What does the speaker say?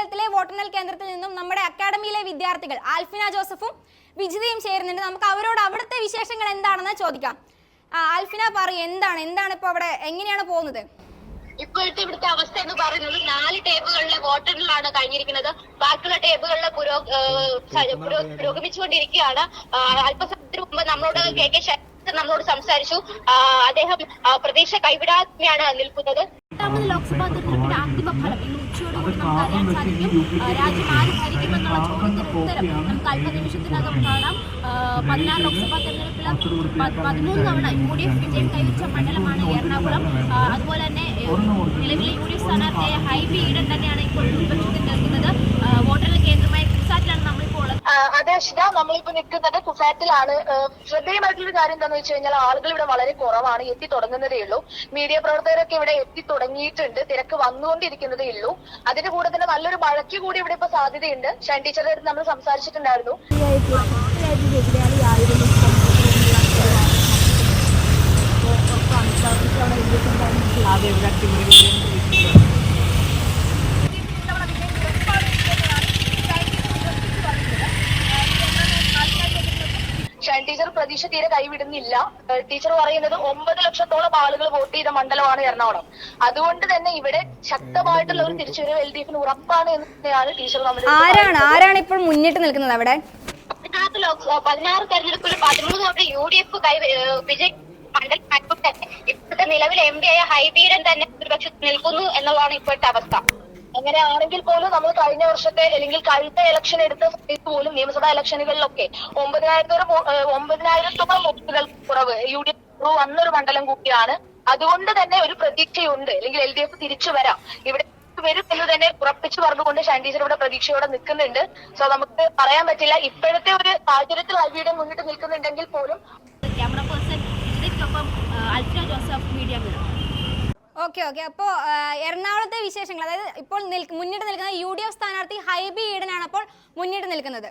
യൂണിവേഴ്സിറ്റിയിൽ നിന്നും നമ്മുടെ അക്കാഡമിയിലെ വിദ്യാർത്ഥികൾ ആൽഫിന ജോസഫും വിജിതയും ചേരുന്നുണ്ട്. നമുക്ക് അവരോട് അവിടുത്തെ വിശേഷങ്ങൾ എന്താണെന്ന് ചോദിക്കാം. ആൽഫിന പറയൂ എന്താണ്? എന്താണ് ഇപ്പൊ അവിടെ എങ്ങനെയാണ് പോകുന്നത്? ഇപ്പോഴത്തെ ഇവിടുത്തെ അവസ്ഥ എന്ന് പറയുന്നത് നാല് ടേബുകളിലെ വോട്ടെണ്ണലാണ് കഴിഞ്ഞിരിക്കുന്നത്. ബാക്കിയുള്ള ടേബുകളിലെ പുരോ പുരോഗമിച്ചുകൊണ്ടിരിക്കുകയാണ്. അല്പസമയത്തിന് മുമ്പ് നമ്മളോട് കെ കെ ശൈലജ നമ്മളോട് സംസാരിച്ചു. അദ്ദേഹം പ്രതീക്ഷ കൈവിടാതെയാണ് നിൽക്കുന്നത്. എട്ടാമത് ലോക്സഭാ തെരഞ്ഞെടുപ്പിന്റെ അന്തിമ ഫലം ഇന്ന് ഉച്ചയോടുകൂടി നമുക്ക് അറിയാൻ സാധിക്കും. രാജ്യം ആര് ഭരിക്കുമെന്നുള്ള ചോദ്യത്തിന് ഉത്തരം നമുക്ക് അല്പനിമിഷത്തിനകം കാണാം. പതിനാറ് ലോക്സഭാ തെരഞ്ഞെടുപ്പിൽ പതിമൂന്ന് തവണ യു ഡി എഫ് വിജയം കൈവരിച്ച മണ്ഡലമാണ് എറണാകുളം. അതുപോലെ തന്നെ നിലവിലെ യു ഡി എഫ് സ്ഥാനാർത്ഥിയായ ഹൈബി ഈഡൻ തന്നെയാണ് ഇപ്പോൾ അതെ അർഷിത നമ്മളിപ്പോ നിൽക്കുന്നത് കുഫാറ്റിലാണ് ശ്രദ്ധേയമായിട്ടുള്ള കാര്യം എന്താണെന്ന് വെച്ച് കഴിഞ്ഞാൽ ആളുകൾ ഇവിടെ വളരെ കുറവാണ് എത്തി തുടങ്ങുന്നതേ ഉള്ളൂ. മീഡിയ പ്രവർത്തകരൊക്കെ ഇവിടെ എത്തി തുടങ്ങിയിട്ടുണ്ട് തിരക്ക് വന്നുകൊണ്ടിരിക്കുന്നതേ ഉള്ളൂ. അതിന്റെ കൂടെ തന്നെ നല്ലൊരു മഴയ്ക്ക് കൂടി ഇവിടെ ഇപ്പൊ സാധ്യതയുണ്ട്. ഷൈൻ ടീച്ചറുടെ അടുത്ത് നമ്മൾ സംസാരിച്ചിട്ടുണ്ടായിരുന്നു. ഷൈൻ ടീച്ചർ പ്രതീക്ഷ തീരെ കൈവിടുന്നില്ല. ടീച്ചർ പറയുന്നത് ഒമ്പത് ലക്ഷത്തോളം ആളുകൾ വോട്ട് ചെയ്ത മണ്ഡലമാണ് എറണാകുളം. അതുകൊണ്ട് തന്നെ ഇവിടെ ശക്തമായിട്ടുള്ള ഒരു തിരിച്ചുവരവ് എൽ ഡി എഫിന് ഉറപ്പാണ് എന്ന് തന്നെയാണ് ടീച്ചർ നമ്മൾ ആരാണ്? ആരാണ് ഇപ്പോൾ മുന്നിട്ട് നിൽക്കുന്നത് അവിടെ? പതിനാറ് ലോക്സഭ പതിനാറ് തെരഞ്ഞെടുപ്പിൽ പതിമൂന്ന് തവണ യു ഡി എഫ് കൈ വിജയ് മണ്ഡലം ഇപ്പോഴത്തെ നിലവിൽ എം പി ആയ ഹൈബീഡൻ തന്നെ ഒരുപക്ഷെ നിൽക്കുന്നു എന്നുള്ളതാണ് ഇപ്പോഴത്തെ അവസ്ഥ. അങ്ങനെയാണെങ്കിൽ പോലും നമ്മൾ കഴിഞ്ഞ വർഷത്തെ അല്ലെങ്കിൽ കഴിഞ്ഞ ഇലക്ഷൻ എടുത്ത സമയത്ത് പോലും നിയമസഭാ ഇലക്ഷനുകളിലൊക്കെ ഒമ്പതിനായിരത്തോളം ഒമ്പതിനായിരത്തോളം വോട്ടുകൾ കുറവ് യു ഡി എഫ് വന്നൊരു മണ്ഡലം കൂടിയാണ്. അതുകൊണ്ട് തന്നെ ഒരു പ്രതീക്ഷയുണ്ട്. അല്ലെങ്കിൽ എൽ ഡി എഫ് തിരിച്ചു വരാം. ഇവിടെ വരും എന്ന് തന്നെ ഉറപ്പിച്ചു പറഞ്ഞുകൊണ്ട് ഷാൻ ടീച്ചർ ഇവിടെ പ്രതീക്ഷയോടെ നിൽക്കുന്നുണ്ട്. സോ നമുക്ക് പറയാൻ പറ്റില്ല. ഇപ്പോഴത്തെ ഒരു സാഹചര്യത്തിൽ അൽവിയുടെ മുന്നിട്ട് നിൽക്കുന്നുണ്ടെങ്കിൽ പോലും ക്യാമറ പേഴ്സൺ വിജിതയ്ക്കൊപ്പം ആ, ജോസഫ് മീഡിയ ഓക്കെ ഓക്കെ. അപ്പോൾ എറണാകുളത്തെ വിശേഷങ്ങൾ. അതായത് ഇപ്പോൾ മുന്നിട്ട് നിൽക്കുന്ന യു ഡി എഫ് സ്ഥാനാർത്ഥി ഹൈബി ഈഡനാണ് അപ്പോൾ മുന്നിട്ട് നിൽക്കുന്നത്.